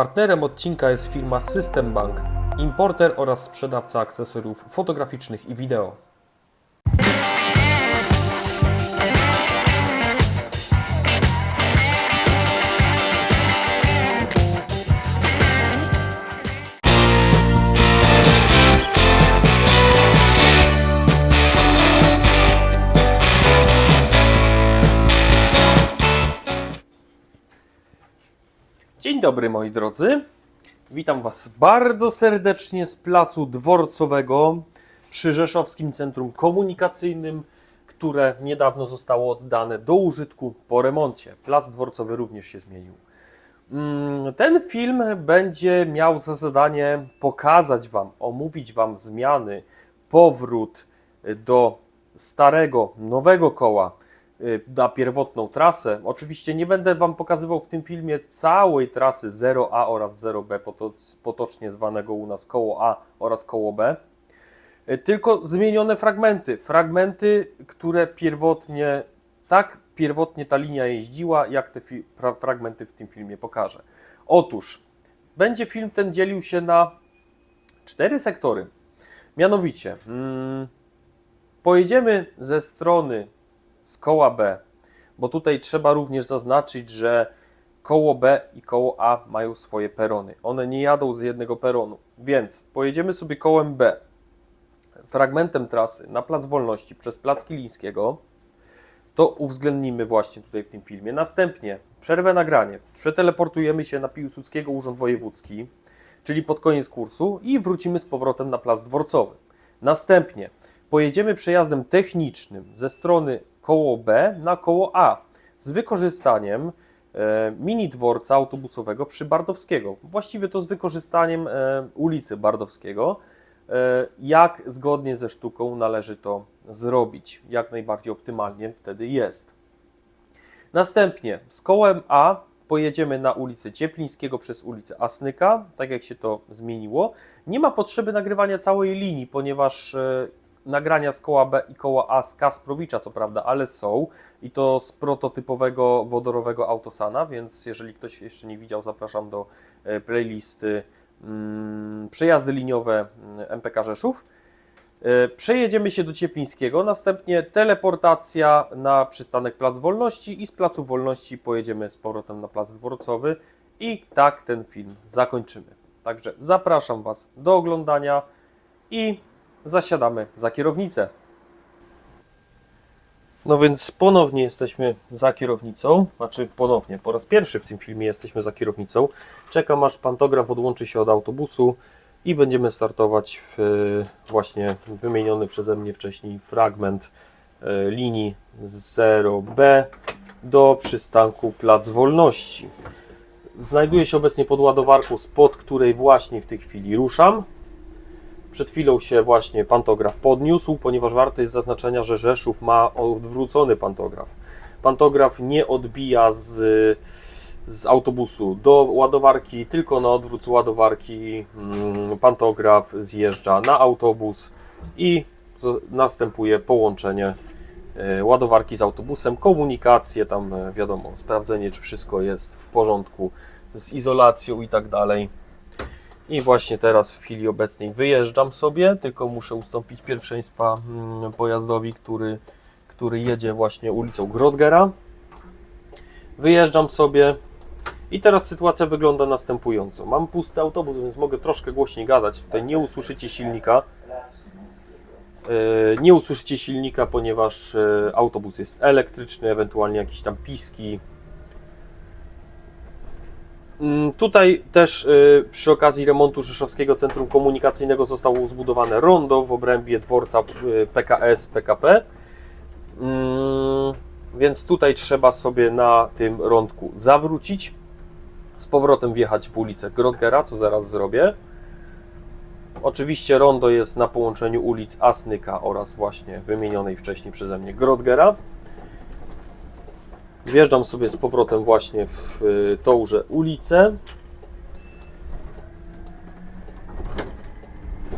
Partnerem odcinka jest firma System Bank, importer oraz sprzedawca akcesoriów fotograficznych i wideo. Dzień dobry moi drodzy. Witam Was bardzo serdecznie z placu dworcowego przy Rzeszowskim Centrum Komunikacyjnym, które niedawno zostało oddane do użytku po remoncie. Plac dworcowy również się zmienił. Mm, Ten film będzie miał za zadanie pokazać Wam, omówić Wam zmiany, powrót do starego, nowego koła na pierwotną trasę. Oczywiście nie będę Wam pokazywał w tym filmie całej trasy 0A oraz 0B, potoc- potocznie zwanego u nas koło A oraz koło B, y, tylko zmienione fragmenty. Fragmenty, które pierwotnie, tak pierwotnie ta linia jeździła, jak te fragmenty w tym filmie pokażę. Otóż, będzie film ten dzielił się na cztery sektory. Mianowicie, mm, pojedziemy ze strony z koła B, bo tutaj trzeba również zaznaczyć, że koło B i koło A mają swoje perony. One nie jadą z jednego peronu, więc pojedziemy sobie kołem B, fragmentem trasy na Plac Wolności przez Plac Kilińskiego, to uwzględnimy właśnie tutaj w tym filmie. Następnie przerwę nagranie, przeteleportujemy się na Piłsudskiego Urząd Wojewódzki, czyli pod koniec kursu i wrócimy z powrotem na Plac Dworcowy. Następnie pojedziemy przejazdem technicznym ze strony koło B na koło A z wykorzystaniem e, mini dworca autobusowego przy Bardowskiego. Właściwie to z wykorzystaniem e, ulicy Bardowskiego. E, jak zgodnie ze sztuką należy to zrobić? Jak najbardziej optymalnie wtedy jest. Następnie z kołem A pojedziemy na ulicę Cieplińskiego przez ulicę Asnyka, tak jak się to zmieniło. Nie ma potrzeby nagrywania całej linii, ponieważ nagrania z koła B i koła A z Kasprowicza, co prawda, ale są i to z prototypowego wodorowego Autosana, więc jeżeli ktoś jeszcze nie widział, zapraszam do e, playlisty mm, Przejazdy liniowe mm, MPK Rzeszów. E, Przejedziemy się do Cieplińskiego, następnie teleportacja na przystanek Plac Wolności i z Placu Wolności pojedziemy z powrotem na Plac Dworcowy i tak ten film zakończymy. Także zapraszam Was do oglądania i zasiadamy za kierownicę. No więc ponownie jesteśmy za kierownicą, znaczy ponownie, po raz pierwszy w tym filmie jesteśmy za kierownicą. Czekam aż pantograf odłączy się od autobusu i będziemy startować w e, właśnie wymieniony przeze mnie wcześniej fragment e, linii 0B do przystanku Plac Wolności. Znajduję się obecnie pod ładowarką, spod której właśnie w tej chwili ruszam. Przed chwilą się właśnie pantograf podniósł, ponieważ warte jest zaznaczenia, że Rzeszów ma odwrócony pantograf. Pantograf nie odbija z, z autobusu do ładowarki, tylko na odwrót z ładowarki mm, pantograf zjeżdża na autobus i następuje połączenie e, ładowarki z autobusem, komunikację, tam e, wiadomo, sprawdzenie, czy wszystko jest w porządku z izolacją i tak dalej. I właśnie teraz w chwili obecnej wyjeżdżam sobie, tylko muszę ustąpić pierwszeństwa mm, pojazdowi, który, który jedzie właśnie ulicą Grodgera. Wyjeżdżam sobie i teraz sytuacja wygląda następująco. Mam pusty autobus, więc mogę troszkę głośniej gadać. Tutaj nie usłyszycie silnika. E, Nie usłyszycie silnika, ponieważ e, autobus jest elektryczny, ewentualnie jakieś tam piski, Tutaj też y, przy okazji remontu Rzeszowskiego Centrum Komunikacyjnego zostało zbudowane rondo w obrębie dworca y, PKS PKP. Mm, Więc tutaj trzeba sobie na tym rondku zawrócić, z powrotem wjechać w ulicę Grodgera, co zaraz zrobię. Oczywiście rondo jest na połączeniu ulic Asnyka oraz właśnie wymienionej wcześniej przeze mnie Grodgera. Wjeżdżam sobie z powrotem właśnie w y, tąże ulicę.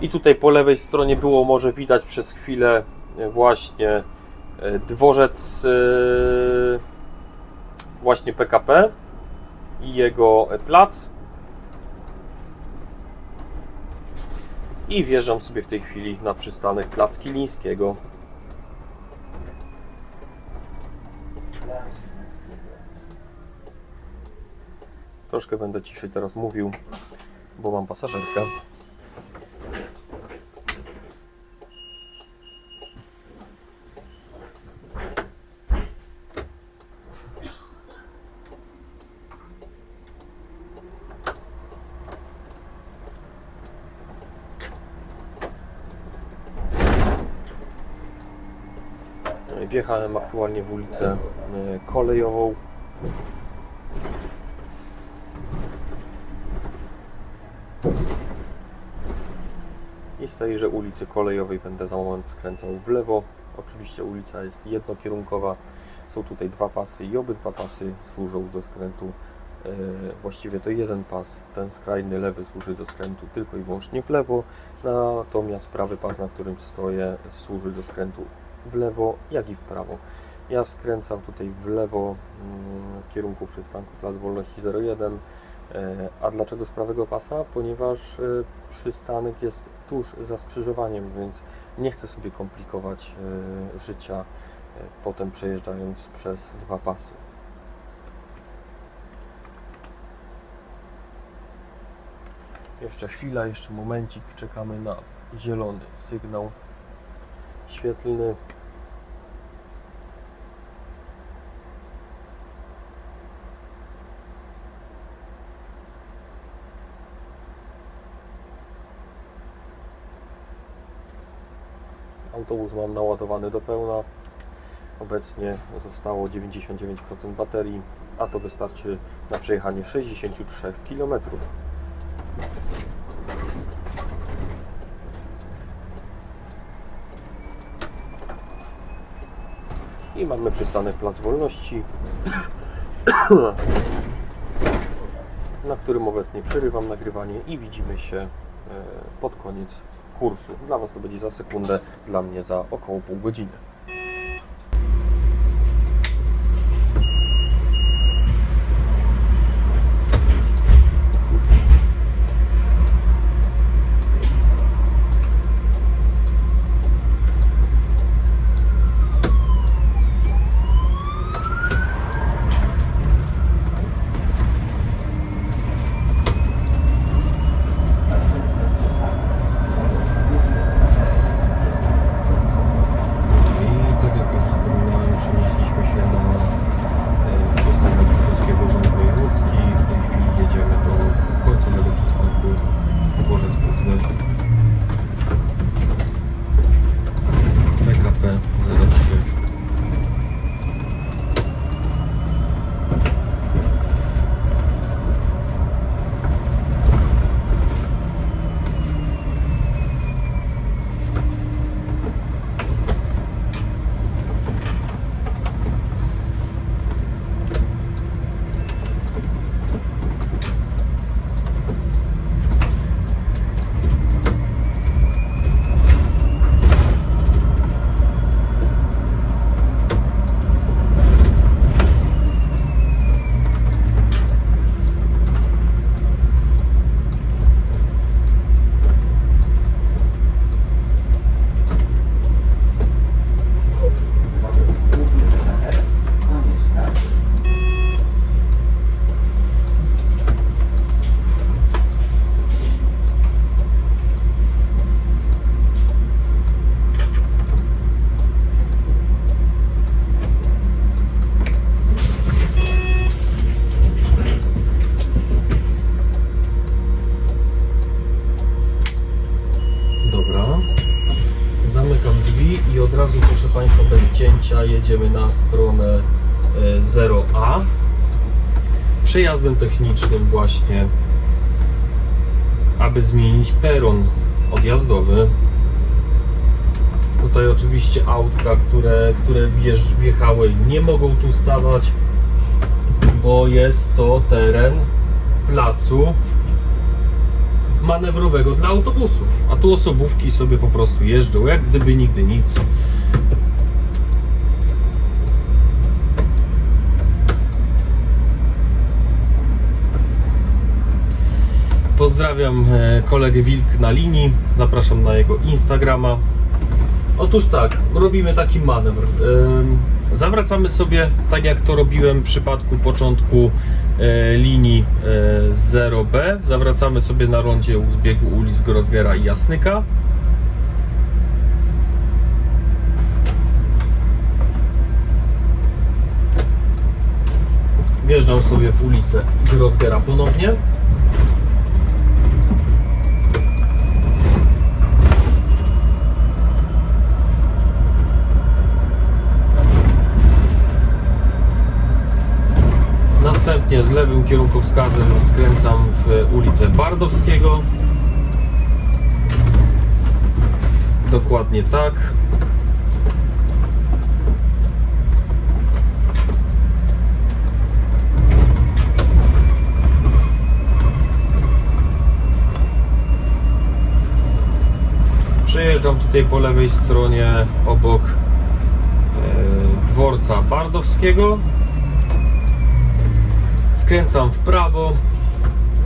I tutaj po lewej stronie było może widać przez chwilę y, właśnie y, dworzec właśnie PKP i jego plac. I wjeżdżam sobie w tej chwili na przystanek Plac Kilińskiego. Troszkę będę ciszej teraz mówił, bo mam pasażerkę. Wjechałem aktualnie w ulicę e, kolejową. Z tejże ulicy kolejowej będę za moment skręcał w lewo. Oczywiście ulica jest jednokierunkowa. Są tutaj dwa pasy i obydwa pasy służą do skrętu. E, Właściwie to jeden pas, ten skrajny lewy służy do skrętu tylko i wyłącznie w lewo, natomiast prawy pas, na którym stoję, służy do skrętu w lewo, jak i w prawo. Ja skręcam tutaj w lewo mm, w kierunku przystanku Plac Wolności 01. E, A dlaczego z prawego pasa? Ponieważ e, przystanek jest tuż za skrzyżowaniem, więc nie chcę sobie komplikować e, życia potem przejeżdżając przez dwa pasy. Jeszcze chwila, jeszcze momencik, czekamy na zielony sygnał świetlny. Autobus mam naładowany do pełna. Obecnie zostało 99% baterii, a to wystarczy na przejechanie 63 km. I mamy przystanek Plac Wolności, na którym obecnie przerywam nagrywanie i widzimy się e, pod koniec kursu. Dla Was to będzie za sekundę, dla mnie za około pół godziny. Bez cięcia jedziemy na stronę e, 0A. Przejazdem technicznym właśnie, aby zmienić peron odjazdowy. Tutaj oczywiście autka, które, które wjechały nie mogą tu stawać, bo jest to teren placu manewrowego dla autobusów. A tu osobówki sobie po prostu jeżdżą, jak gdyby nigdy nic. Pozdrawiam e, kolegę Wilk na linii. Zapraszam na jego Instagrama. Otóż tak, robimy taki manewr. Zawracamy sobie, tak jak to robiłem w przypadku początku e, linii e, 0B. Zawracamy sobie na rondzie u zbiegu ulic Grodgera i Jasnyka. Wjeżdżam sobie w ulicę Grodgera ponownie. Z lewym kierunkowskazem skręcam w ulicę Bardowskiego. Dokładnie tak. Przejeżdżam tutaj po lewej stronie obok e, dworca Bardowskiego. Skręcam w prawo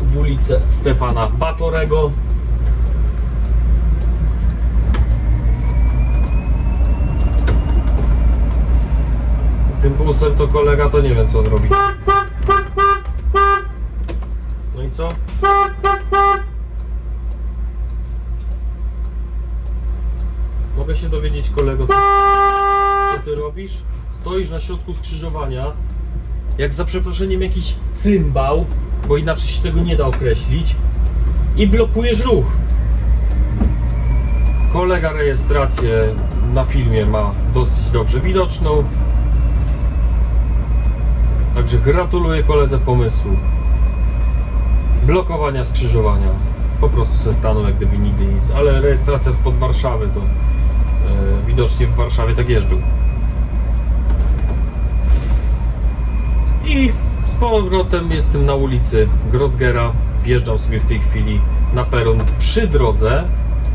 w ulicę Stefana Batorego. Tym busem to kolega to nie wiem co on robi. No i co? Mogę się dowiedzieć kolego co, co ty robisz? Stoisz na środku skrzyżowania jak za przeproszeniem jakiś cymbał, bo inaczej się tego nie da określić, i blokujesz ruch. Kolega rejestrację na filmie ma dosyć dobrze widoczną. Także gratuluję koledze pomysłu. Blokowania skrzyżowania. Po prostu se stanął jak gdyby nigdy nic. Ale rejestracja spod Warszawy to e, widocznie w Warszawie tak jeżdżą. I z powrotem jestem na ulicy Grodgera. Wjeżdżam sobie w tej chwili na peron przy drodze.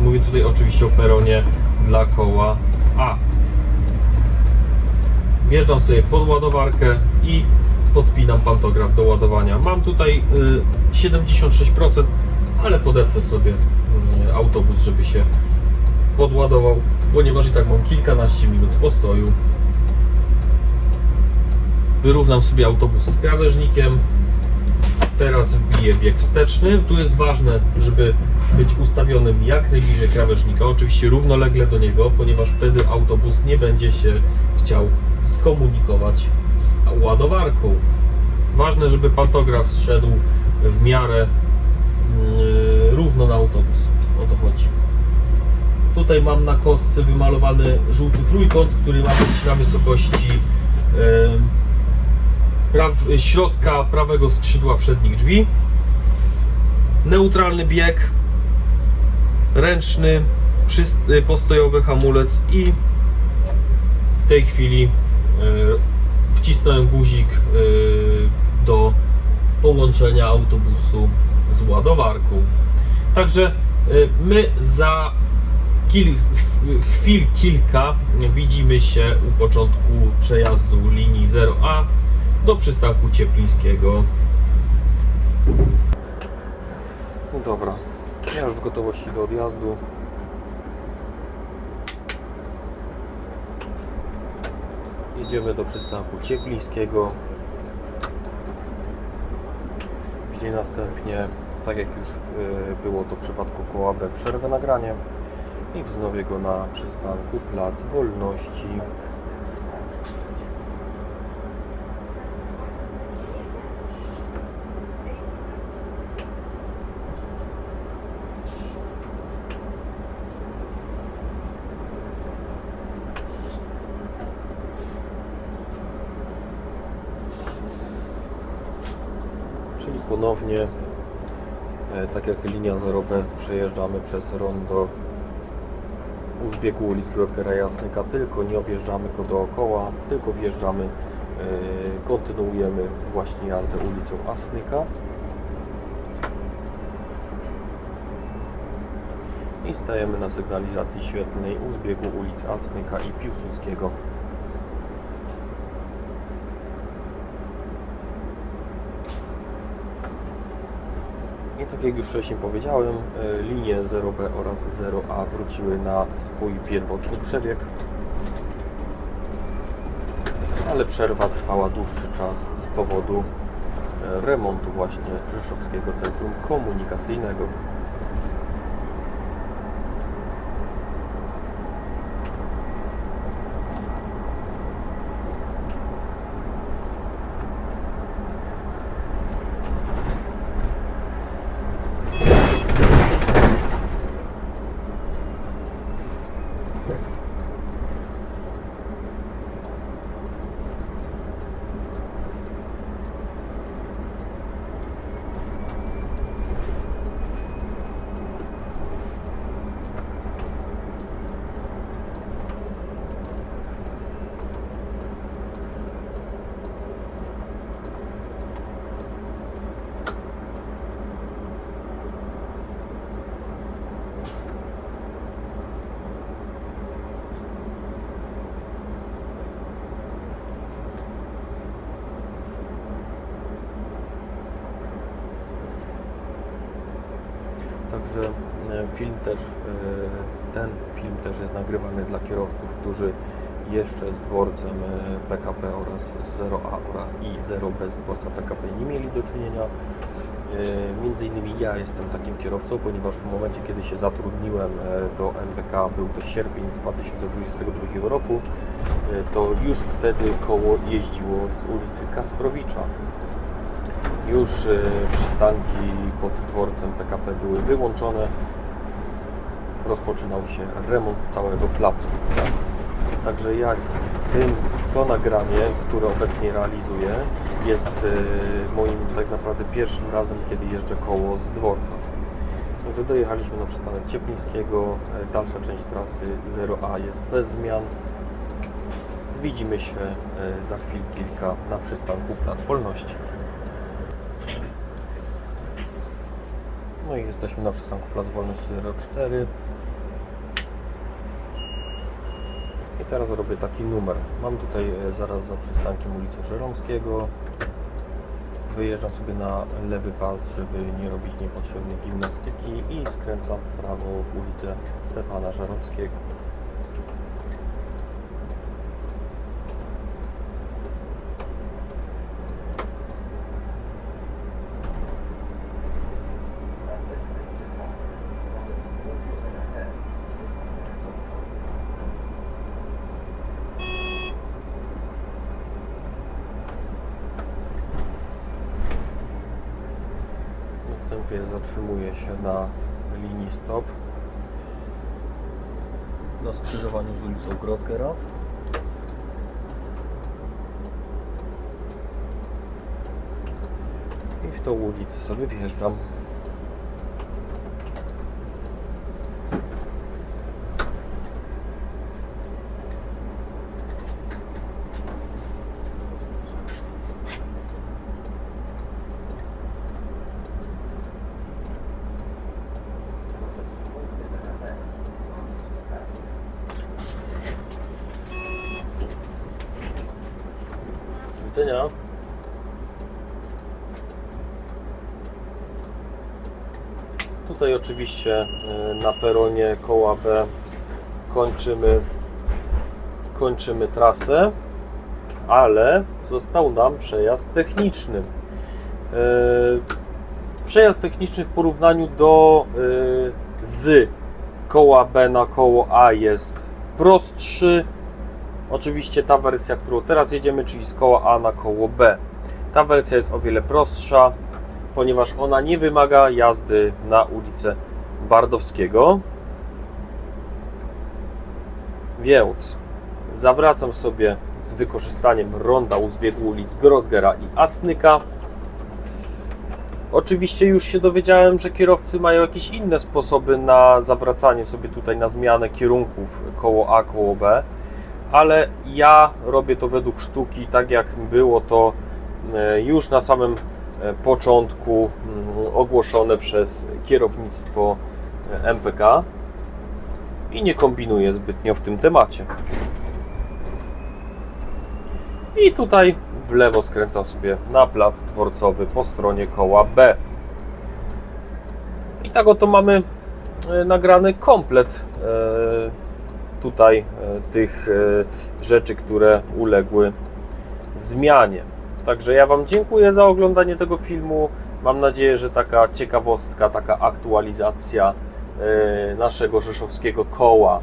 Mówię tutaj oczywiście o peronie dla koła A. Wjeżdżam sobie pod ładowarkę i podpinam pantograf do ładowania. Mam tutaj y, 76%, ale podepnę sobie y, autobus, żeby się podładował, ponieważ i tak mam kilkanaście minut postoju wyrównam sobie autobus z krawężnikiem. Teraz wbiję bieg wsteczny. Tu jest ważne, żeby być ustawionym jak najbliżej krawężnika. Oczywiście równolegle do niego, ponieważ wtedy autobus nie będzie się chciał skomunikować z ładowarką. Ważne, żeby pantograf zszedł w miarę yy, równo na autobus. O to chodzi. Tutaj mam na kostce wymalowany żółty trójkąt, który ma być na wysokości yy, praw, środka prawego skrzydła przednich drzwi. Neutralny bieg, ręczny, postojowy hamulec i w tej chwili e, wcisnąłem guzik e, do połączenia autobusu z ładowarką. Także e, my za kil, chwil kilka widzimy się u początku przejazdu linii 0A do przystanku Cieplińskiego. No dobra, ja już w gotowości do odjazdu. Jedziemy do przystanku Cieplińskiego, gdzie następnie, tak jak już e, było to w przypadku koła B, przerwę nagranie i wznowię go na przystanku Plac Wolności. Czyli ponownie, e, tak jak linia 0B, przejeżdżamy przez rondo u zbiegu ulic Grodgera Jasnyka, tylko nie objeżdżamy go dookoła, tylko wjeżdżamy, e, kontynuujemy właśnie jazdę ulicą Asnyka. I stajemy na sygnalizacji świetlnej u zbiegu ulic Asnyka i Piłsudskiego. Tak jak już wcześniej powiedziałem, e, linie 0B oraz 0A wróciły na swój pierwotny przebieg, ale przerwa trwała dłuższy czas z powodu e, remontu właśnie Rzeszowskiego Centrum Komunikacyjnego. E, film też, e, ten film też jest nagrywany dla kierowców, którzy jeszcze z dworcem e, PKP oraz z 0A oraz i 0B z dworca PKP nie mieli do czynienia. E, Między innymi ja jestem takim kierowcą, ponieważ w momencie, kiedy się zatrudniłem e, do MPK, był to sierpień 2022 roku, e, to już wtedy koło jeździło z ulicy Kasprowicza. Już e, przystanki pod dworcem PKP były wyłączone. Rozpoczynał się remont całego placu. Tak? Także ja tym, to nagranie, które obecnie realizuję, jest e, moim tak naprawdę pierwszym razem, kiedy jeżdżę koło z dworca. Także dojechaliśmy na przystanek Cieplińskiego. E, Dalsza część trasy 0A jest bez zmian. Widzimy się e, za chwil kilka na przystanku Plac Wolności. No i jesteśmy na przystanku Plac Wolności 04. I teraz robię taki numer. Mam tutaj e, zaraz za przystankiem ulicę Żeromskiego. Wyjeżdżam sobie na lewy pas, żeby nie robić niepotrzebnej gimnastyki i skręcam w prawo w ulicę Stefana Żeromskiego. Następnie zatrzymuję się na linii stop na skrzyżowaniu z ulicą Grodgera. I w tą ulicę sobie wjeżdżam. Widzenia. Tutaj oczywiście y, na peronie koła B kończymy, kończymy trasę, ale został nam przejazd techniczny. Y, Przejazd techniczny w porównaniu do y, z koła B na koło A jest prostszy, Oczywiście ta wersja, którą teraz jedziemy, czyli z koła A na koło B. Ta wersja jest o wiele prostsza, ponieważ ona nie wymaga jazdy na ulicę Bardowskiego. Więc zawracam sobie z wykorzystaniem ronda u zbiegu ulic Grodgera i Asnyka. Oczywiście już się dowiedziałem, że kierowcy mają jakieś inne sposoby na zawracanie sobie tutaj na zmianę kierunków koło A, koło B ale ja robię to według sztuki, tak jak było to e, już na samym e, początku mm, ogłoszone przez kierownictwo e, MPK i nie kombinuję zbytnio w tym temacie. I tutaj w lewo skręcam sobie na plac dworcowy po stronie koła B. tak oto mamy nagrany komplet tutaj e, tych e, rzeczy, które uległy zmianie. Także ja Wam dziękuję za oglądanie tego filmu. Mam nadzieję, że taka ciekawostka, taka aktualizacja e, naszego rzeszowskiego koła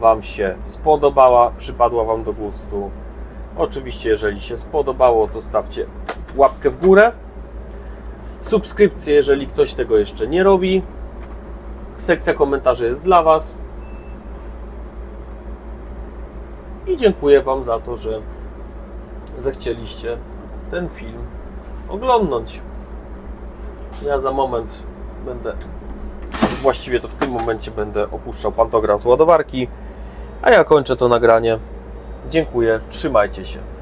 Wam się spodobała, przypadła Wam do gustu. Oczywiście, jeżeli się spodobało, zostawcie łapkę w górę. Subskrypcję, jeżeli ktoś tego jeszcze nie robi. Sekcja komentarzy jest dla Was. I dziękuję Wam za to, że zechcieliście ten film oglądnąć. Ja za moment będę, właściwie to w tym momencie będę opuszczał pantogram z ładowarki, a ja kończę to nagranie. Dziękuję, trzymajcie się.